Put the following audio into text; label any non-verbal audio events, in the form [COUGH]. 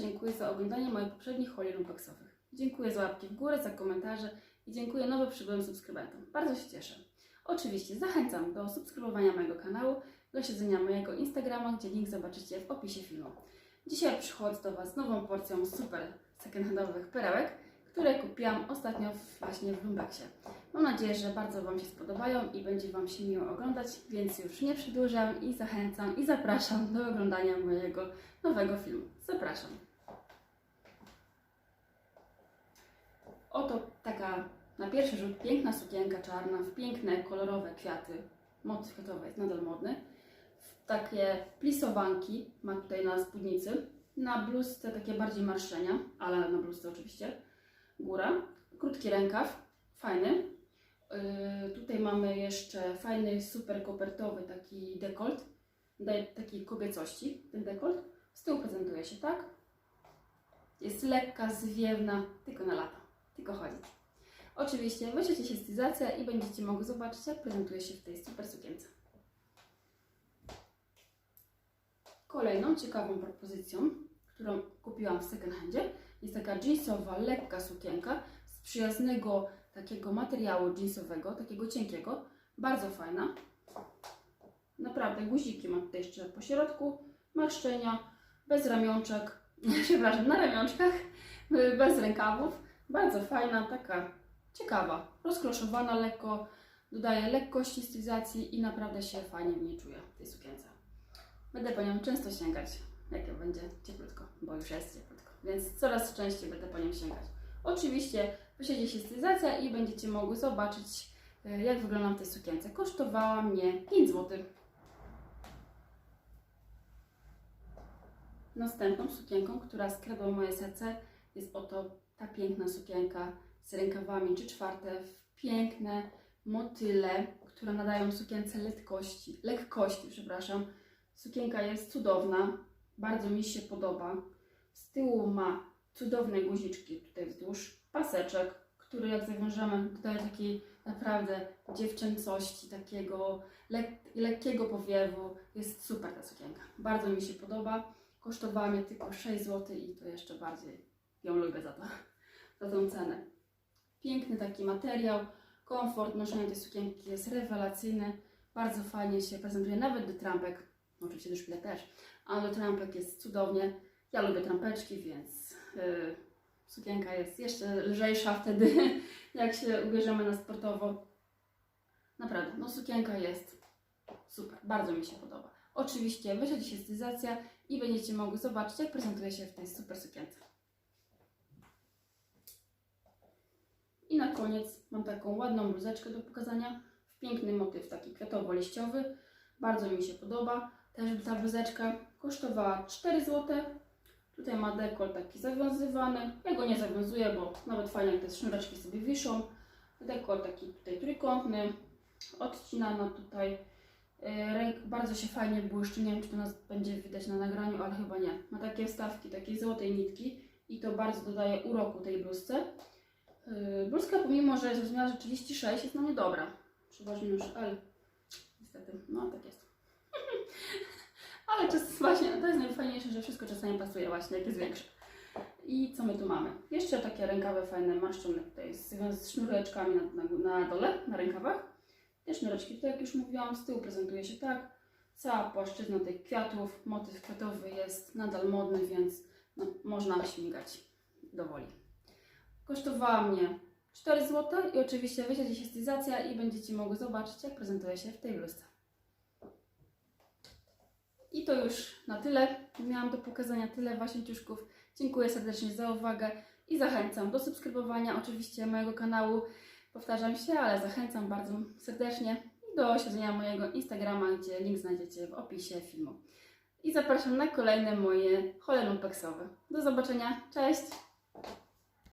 dziękuję za oglądanie moich poprzednich holi lumpeksowych. Dziękuję za łapki w górę, za komentarze i dziękuję nowo przybyłym subskrybentom. Bardzo się cieszę. Oczywiście zachęcam do subskrybowania mojego kanału, do śledzenia mojego Instagrama, gdzie link zobaczycie w opisie filmu. Dzisiaj przychodzę do Was nową porcją super second-handowych perełek, które kupiłam ostatnio właśnie w Lumbeksie. Mam nadzieję, że bardzo Wam się spodobają i będzie Wam się miło oglądać, więc już nie przedłużam i zachęcam i zapraszam do oglądania mojego nowego filmu. Zapraszam. Oto taka na pierwszy rzut piękna sukienka czarna w piękne, kolorowe kwiaty. Motyw kwiatowy jest nadal modny. W takie plisowanki ma tutaj na spódnicy. Na bluzce takie bardziej marszczenia, ale na bluzce oczywiście. Góra. Krótki rękaw, fajny. Yy, tutaj mamy jeszcze fajny, super kopertowy taki dekolt. Daje takiej kobiecości ten dekolt. Z tyłu prezentuje się tak. Jest lekka, zwiewna, tylko na lata. Tylko chodzić. Oczywiście weźmiecie się stylizację i będziecie mogli zobaczyć, jak prezentuje się w tej super sukience. Kolejną ciekawą propozycją, którą kupiłam w second handzie, jest taka jeansowa, lekka sukienka z przyjaznego takiego materiału jeansowego, takiego cienkiego. Bardzo fajna. Naprawdę guziki ma tutaj jeszcze po środku, marszczenia, bez ramionczek, [LAUGHS] przepraszam, na ramionczkach, bez rękawów. Bardzo fajna, taka ciekawa, rozkloszowana lekko, dodaje lekkości stylizacji i naprawdę się fajnie w niej czuję w tej sukience. Będę po nią często sięgać, jak będzie cieplutko, bo już jest cieplutko, więc coraz częściej będę po nią sięgać. Oczywiście posiedzi się stylizacja i będziecie mogły zobaczyć, e, jak wyglądam w tej sukience. Kosztowała mnie 5 zł. Następną sukienką, która skradła moje serce, jest oto ta piękna sukienka z rękawami czy czwarte w piękne motyle, które nadają sukience lekkości, lekkości, przepraszam. Sukienka jest cudowna, bardzo mi się podoba. Z tyłu ma cudowne guziczki tutaj wzdłuż, paseczek, który jak zawiążemy dodaje takiej naprawdę dziewczęcości, takiego lek lekkiego powiewu. Jest super ta sukienka, bardzo mi się podoba. Kosztowała mnie tylko 6 zł i to jeszcze bardziej ją lubię za to, [LAUGHS] za tą cenę. Piękny taki materiał, komfort noszenia tej sukienki jest rewelacyjny, bardzo fajnie się prezentuje, nawet do trampek, oczywiście do szpilek też, ale trampek jest cudownie. Ja lubię trampeczki, więc yy, sukienka jest jeszcze lżejsza wtedy, [LAUGHS] jak się ubierzemy na sportowo. Naprawdę, no sukienka jest super, bardzo mi się podoba. Oczywiście wyślecie się stylizacja i będziecie mogli zobaczyć, jak prezentuje się w tej super sukience. I na koniec mam taką ładną bluzeczkę do pokazania w piękny motyw taki kwiatowo-liściowy. Bardzo mi się podoba. Też ta bluzeczka kosztowała 4 zł. Tutaj ma dekol taki zawiązywany. Ja go nie zawiązuję, bo nawet fajnie te sznureczki sobie wiszą. Dekol taki tutaj trójkątny, odcinana tutaj. Yy, Ręk bardzo się fajnie błyszczy. Nie wiem, czy to nas będzie widać na nagraniu, ale chyba nie. Ma takie wstawki takiej złotej nitki i to bardzo dodaje uroku tej bluzce. Yy, Bluzka pomimo, że jest rozmiarze 36 jest na mnie dobra. Przeważnie już L. Niestety, no tak jest. Ale czas właśnie, to jest najfajniejsze, że wszystko czasami pasuje właśnie, jak jest większe. I co my tu mamy? Jeszcze takie rękawy fajne, marszczone tutaj z, z sznureczkami na, na, na dole, na rękawach. Te sznureczki, tutaj jak już mówiłam, z tyłu prezentuje się tak. Cała płaszczyzna tych kwiatów, motyw kwiatowy jest nadal modny, więc no, można śmigać do woli. Kosztowała mnie 4 zł i oczywiście się stylizacja i będziecie mogły zobaczyć, jak prezentuje się w tej bluzce. I to już na tyle. Miałam do pokazania tyle właśnie ciuszków. Dziękuję serdecznie za uwagę i zachęcam do subskrybowania oczywiście mojego kanału. Powtarzam się, ale zachęcam bardzo serdecznie do śledzenia mojego Instagrama, gdzie link znajdziecie w opisie filmu. I zapraszam na kolejne moje hole lumpeksowe. Do zobaczenia, cześć!